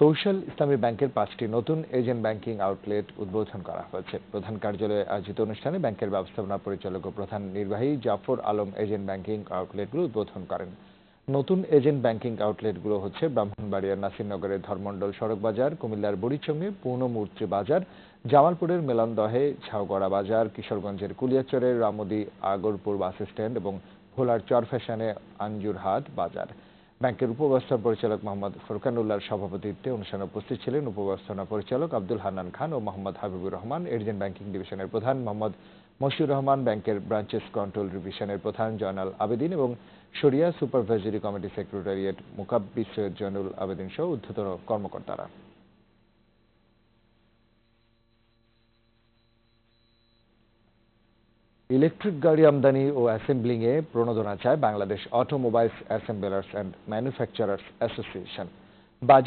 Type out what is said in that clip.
Social ইসলামী ব্যাংকের পাঁচটি নতুন এজেন্ট ব্যাংকিং আউটলেট উদ্বোধন করা হয়েছে। প্রধান কার্যালয়ে আয়োজিত অনুষ্ঠানে ব্যাংকের ব্যবস্থাপনা পরিচালক ও প্রধান নির্বাহী জাফর আলম এজেন্ট ব্যাংকিং আউটলেটগুলো উদ্বোধন করেন। নতুন এজেন্ট ব্যাংকিং আউটলেটগুলো হচ্ছে ব্রাহ্মণবাড়িয়ার নাসিরনগরের ধর্মণ্ডল সড়ক বাজার, কুমিল্লার বুড়িচঙ্গে পূর্ণমূর্তি বাজার, জামালপুরের মেলনদহে, ঝাউগড়া বাজার, কিশোরগঞ্জের কুলিয়াচরের রামদি আগরপুর বাস স্ট্যান্ড এবং ভোলার চর চরফ্যাশনে আঞ্জুরহাট বাজার। ব্যাংকের উপব্যবস্থাপনা পরিচালক মোহাম্মদ ফোরকানুল্লাহর সভাপতিত্বে অনুষ্ঠানে উপস্থিত ছিলেন উপব্যবস্থাপনা পরিচালক আব্দুল হান্নান খান ও মোহাম্মদ হাবিবুর রহমান এজেন্ট ব্যাংকিং ডিভিশনের প্রধান মোহাম্মদ মশিউর রহমান, ব্যাংকের ব্রাঞ্চেস কন্ট্রোল ডিভিশনের প্রধান জয়নাল আবেদিন এবং শরিয়া সুপারভাইজারি কমিটি সেক্রেটারিয়েট মুকাব্বি সৈয়দ জয়নুল আবেদিন সহ ঊর্ধ্বতন কর্মকর্তারা। ইলেকট্রিক গাড়ি আমদানি ও অ্যাসেম্বলিং এ প্রণোদনা চায় Bangladesh automobiles assemblers and manufacturers association. Budget